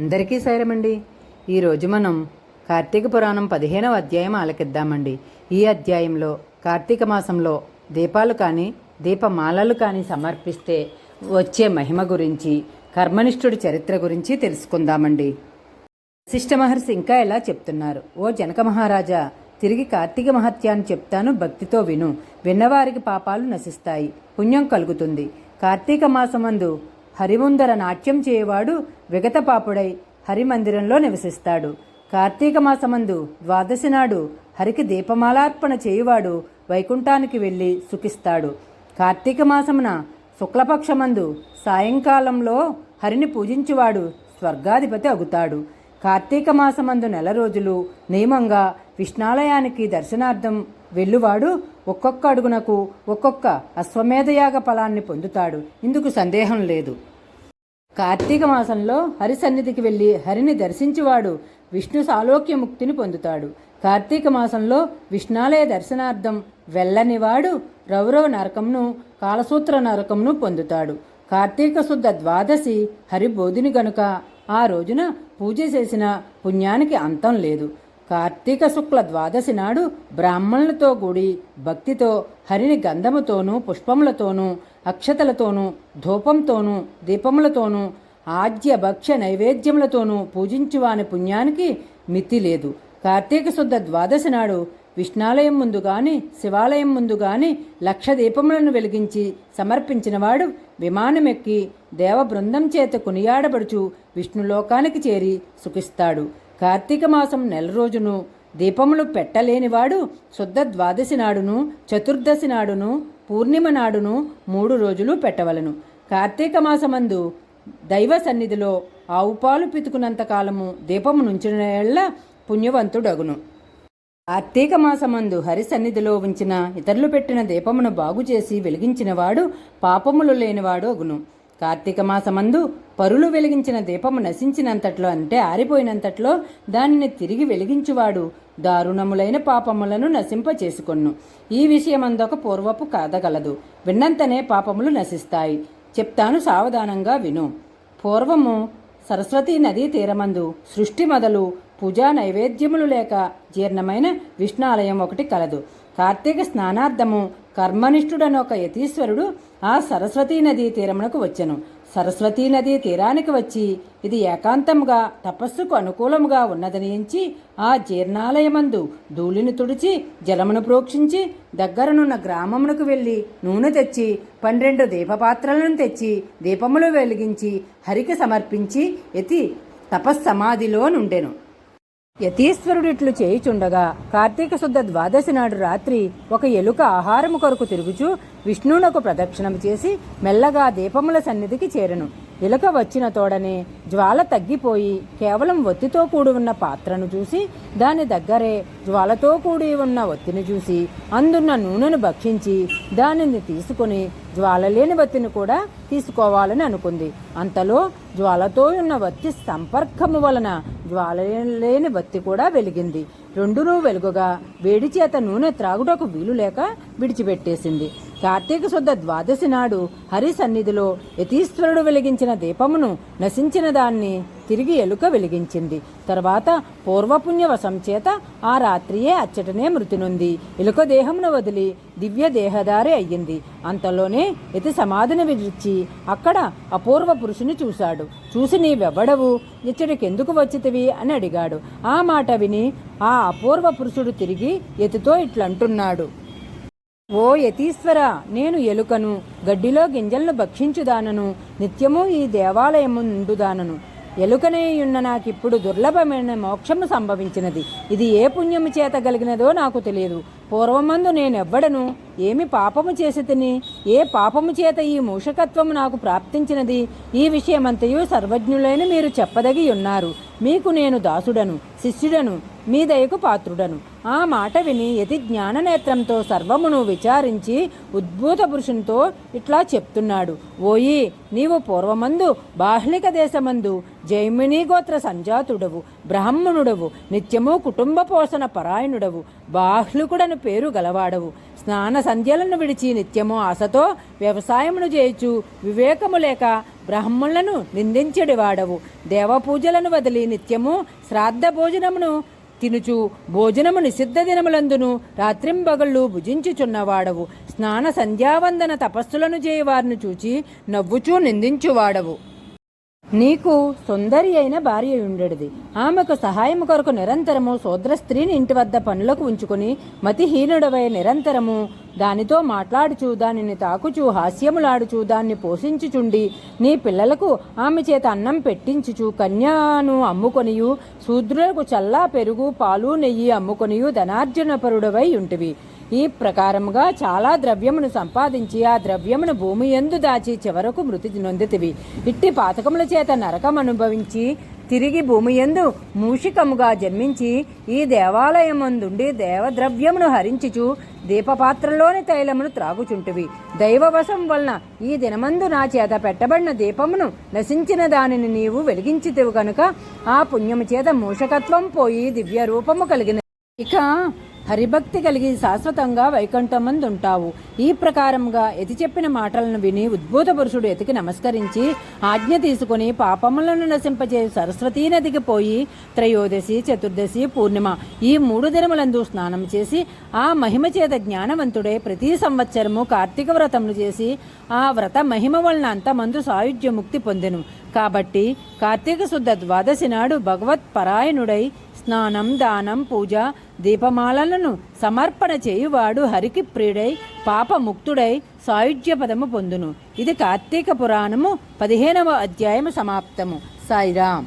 అందరికీ సైరమండి. ఈరోజు మనం కార్తీక పురాణం పదిహేనవ అధ్యాయం ఆలకిద్దామండి. ఈ అధ్యాయంలో కార్తీక మాసంలో దీపాలు కానీ దీపమాలలు కానీ సమర్పిస్తే వచ్చే మహిమ గురించి కర్మనిష్ఠుడి చరిత్ర గురించి తెలుసుకుందామండి. శిష్ట మహర్షి ఇంకా ఇలా చెప్తున్నారు? ఓ జనక మహారాజా తిరిగి కార్తీక మహత్యాన్ని చెప్తాను భక్తితో విను. విన్నవారికి పాపాలు నశిస్తాయి. పుణ్యం కలుగుతుంది. కార్తీక మాసమందు హరిముందర నాట్యం చేయవాడు విగతపాపుడై హరిమందిరంలో నివసిస్తాడు. కార్తీక మాసమందు ద్వాదశి నాడు హరికి దీపమాలార్పణ చేయువాడు వైకుంఠానికి వెళ్ళి సుఖిస్తాడు. కార్తీక మాసమున శుక్లపక్షమందు సాయంకాలంలో హరిని పూజించువాడు స్వర్గాధిపతి అగుతాడు కార్తీక మాసమందు నెల రోజులు నియమంగా విష్ణాలయానికి దర్శనార్థం వెళ్ళువాడు ఒక్కొక్క అడుగునకు ఒక్కొక్క అశ్వమేధయాగ ఫలాన్ని పొందుతాడు. ఇందుకు సందేహం లేదు. కార్తీక మాసంలో హరి సన్నిధికి వెళ్ళి హరిని దర్శించివాడు విష్ణు సాలోక్య ముక్తిని పొందుతాడు. కార్తీక మాసంలో విష్ణాలయ దర్శనార్థం వెళ్ళనివాడు రౌరవ నరకంను కాలసూత్ర నరకంను పొందుతాడు. కార్తీక శుద్ధ ద్వాదశి హరి బోధిని గనుక ఆ రోజున పూజ చేసిన పుణ్యానికి అంతం లేదు. కార్తీక శుక్ల ద్వాదశి నాడు బ్రాహ్మణులతో కూడి భక్తితో హరిని గంధముతోనూ పుష్పములతోనూ అక్షతలతోనూ ధూపంతోనూ దీపములతోనూ ఆద్య భక్ష్య నైవేద్యములతోనూ పూజించువాని పుణ్యానికి మితి లేదు. కార్తీక శుద్ధ ద్వాదశి నాడు విష్ణాలయం ముందు గాని శివాలయం ముందు గాని లక్ష దీపములను వెలిగించి సమర్పించినవాడు విమానమెక్కి దేవబృందం చేత కొనియాడబడుచు విష్ణులోకానికి చేరి సుఖిస్తాడు. కార్తీక మాసం నెల రోజును దీపములు పెట్టలేనివాడు శుద్ధ ద్వాదశి నాడును చతుర్దశి నాడును పూర్ణిమ నాడును మూడు రోజులు పెట్టవలను. కార్తీక మాసమందు దైవ సన్నిధిలో ఆవు పాలు పితుకున్నంత కాలము దీపము నుంచిన పుణ్యవంతుడగును. కార్తీక మాసమందు హరి సన్నిధిలో ఉంచిన ఇతరులు పెట్టిన దీపమును బాగు చేసి వెలిగించినవాడు పాపములు లేనివాడు అగును కార్తీక మాసమందు పరులు వెలిగించిన దీపము నశించినంతట్లో అంటే ఆరిపోయినంతట్లో దానిని తిరిగి వెలిగించువాడు. దారుణములైన పాపములను నశింపచేసుకొన్ను. ఈ విషయమందొక పూర్వపు కాదగలదు. విన్నంతనే పాపములు నశిస్తాయి. చెప్తాను సావధానంగా విను. పూర్వము సరస్వతీ నదీ తీరమందు సృష్టి మొదలు పూజా నైవేద్యములు లేక జీర్ణమైన విష్ణాలయం ఒకటి కలదు. కార్తీక స్నానార్థము కర్మనిష్ఠుడని ఒక యతీశ్వరుడు ఆ సరస్వతీ నదీ తీరమునకు వచ్చెను. సరస్వతీ నదీ తీరానికి వచ్చి ఇది ఏకాంతముగా తపస్సుకు అనుకూలముగా ఉన్నదని ఎంచి ఆ జీర్ణాలయమందు ధూళిని తుడిచి జలమును ప్రోక్షించి దగ్గరనున్న గ్రామమునకు వెళ్ళి నూనె తెచ్చి పన్నెండు దీపపాత్రలను తెచ్చి దీపములు వెలిగించి హరికి సమర్పించి ఎతి తపస్సమాధిలో నుండెను. యతీశ్వరుడిట్లు చేయుచుండగా కార్తీక శుద్ధ ద్వాదశి నాడు రాత్రి ఒక ఎలుక ఆహారము కొరకు తిరుగుచూ విష్ణువునకు ప్రదక్షిణం చేసి మెల్లగా దీపముల సన్నిధికి చేరెను. ఇలక వచ్చిన తోడనే జ్వాల తగ్గిపోయి కేవలం ఒత్తితో కూడి ఉన్న పాత్రను చూసి దాని దగ్గరే జ్వాలతో కూడి ఉన్న ఒత్తిని చూసి అందున్న నూనెను భక్షించి దానిని తీసుకుని జ్వాల లేని వత్తిని కూడా తీసుకోవాలని అనుకుంది. అంతలో జ్వాలతో ఉన్న వత్తి సంపర్కము వలన జ్వాల లేని వత్తి కూడా వెలిగింది. రెండునూ వెలుగుగా వేడి చేత నూనె త్రాగుటకు వీలు లేక విడిచిపెట్టేసింది. కార్తీక శుద్ధ ద్వాదశి నాడు హరి సన్నిధిలో యతీశ్వరుడు వెలిగించిన దీపమును నశించిన దాన్ని తిరిగి ఎలుక వెలిగించింది. తర్వాత పూర్వపుణ్యవశం చేత ఆ రాత్రియే అచ్చటనే మృతినుంది. ఎలుక దేహమును వదిలి దివ్య దేహదారి అయ్యింది. అంతలోనే యతి సమాధిని విడిచి అక్కడ అపూర్వ పురుషుని చూశాడు. చూసి నీవెవ్వడవు ఇచ్చడికెందుకు వచ్చితివి అని అడిగాడు. ఆ మాట విని ఆ అపూర్వ పురుషుడు తిరిగి ఎతితో ఇట్లంటున్నాడు. ఓ యతీశ్వర నేను ఎలుకను గడ్డిలో గింజలను భక్షించుదానను నిత్యము ఈ దేవాలయము నుండుదానను ఎలుకనేయున్న నాకిప్పుడు దుర్లభమైన మోక్షము సంభవించినది. ఇది ఏ పుణ్యము చేత కలిగినదో నాకు తెలియదు. పూర్వమందు నేనెవ్వడను? ఏమి పాపము చేసి తిని? ఏ పాపము చేత ఈ మూషకత్వము నాకు ప్రాప్తించినది? ఈ విషయమంతయు సర్వజ్ఞులైన మీరు చెప్పదగి ఉన్నారు మీకు నేను దాసుడను శిష్యుడను మీ దయకు పాత్రుడను. ఆ మాట విని యతి జ్ఞాననేత్రంతో సర్వమును విచారించి ఉద్భూత పురుషునితో ఇట్లా చెప్తున్నాడు. ఓయి నీవు పూర్వమందు బాహ్లిక దేశమందు జైమినీ గోత్ర సంజాతుడవు బ్రాహ్మణుడవు నిత్యము కుటుంబ పోషణ పరాయణుడవు బాహ్లికుడను పేరు గలవాడవు. స్నాన సంధ్యలను విడిచి నిత్యము ఆశతో వ్యవసాయమును చేయుచు వివేకము లేక బ్రాహ్మణులను నిందించడివాడవు. దేవపూజలను వదిలి నిత్యము శ్రాద్ధ భోజనమును తినుచు భోజనము నిషిద్ధ దినములందును రాత్రింబగళ్ళు భుజించుచున్నవాడవు. స్నాన సంధ్యావందన తపస్సులను చేయవారిని చూచి నవ్వుచూ నిందించువాడవు. నీకు సుందరి అయిన భార్య ఉండేది ఆమెకు సహాయం కొరకు నిరంతరము శూద్ర స్త్రీని ఇంటి వద్ద పనులకు ఉంచుకుని మతిహీనుడవై నిరంతరము దానితో మాట్లాడుచు దానిని తాకుచు హాస్యములాడుచు దాన్ని పోషించుచుండి నీ పిల్లలకు ఆమె చేత అన్నం పెట్టించుచు కన్యాను అమ్ముకొనియు శూద్రులకు చల్లా పెరుగు పాలు నెయ్యి అమ్ముకొనియు ధనార్జనపరుడవై ఉంటివి. ఈ ప్రకారముగా చాలా ద్రవ్యమును సంపాదించి ఆ ద్రవ్యమును భూమి ఎందు దాచి చివరకు మృతి నొందితివి. ఇట్టి పాతకముల చేత నరకం అనుభవించి తిరిగి భూమి ఎందు మూషికముగా జన్మించి ఈ దేవాలయమందుండి దేవద్రవ్యమును హరించుచు దీపపాత్రలోని తైలమును త్రాగుచుంటివి. దైవవశం వలన ఈ దినమందు నా చేత పెట్టబడిన దీపమును నశించిన దానిని నీవు వెలిగించితివు కనుక ఆ పుణ్యము చేత మూషకత్వం పోయి దివ్య రూపము కలిగిన ఇక హరిభక్తి కలిగి శాశ్వతంగా వైకుంఠమందు ఉంటావు ఈ ప్రకారంగా ఎతి చెప్పిన మాటలను విని ఉద్భూత పురుషుడు ఎతికి నమస్కరించి ఆజ్ఞ తీసుకుని పాపములను నశింపజే సరస్వతీ నదికి పోయి త్రయోదశి చతుర్దశి పూర్ణిమ ఈ మూడు దినములందు స్నానం చేసి ఆ మహిమ చేత జ్ఞానవంతుడే ప్రతి సంవత్సరము కార్తీక వ్రతములు చేసి ఆ వ్రత మహిమ వలన అంతమందు సాయుధ్య ముక్తి పొందెను. కాబట్టి కార్తీక శుద్ధ ద్వాదశి నాడు భగవత్ పరాయణుడై స్నానం దానం పూజ దీపమాలలను సమర్పణ చేయువాడు హరికి ప్రియుడై పాపముక్తుడై సాయుధ్య పదము పొందును. ఇది కార్తీక పురాణము పదిహేనవ అధ్యాయము సమాప్తము. సాయిరామ్.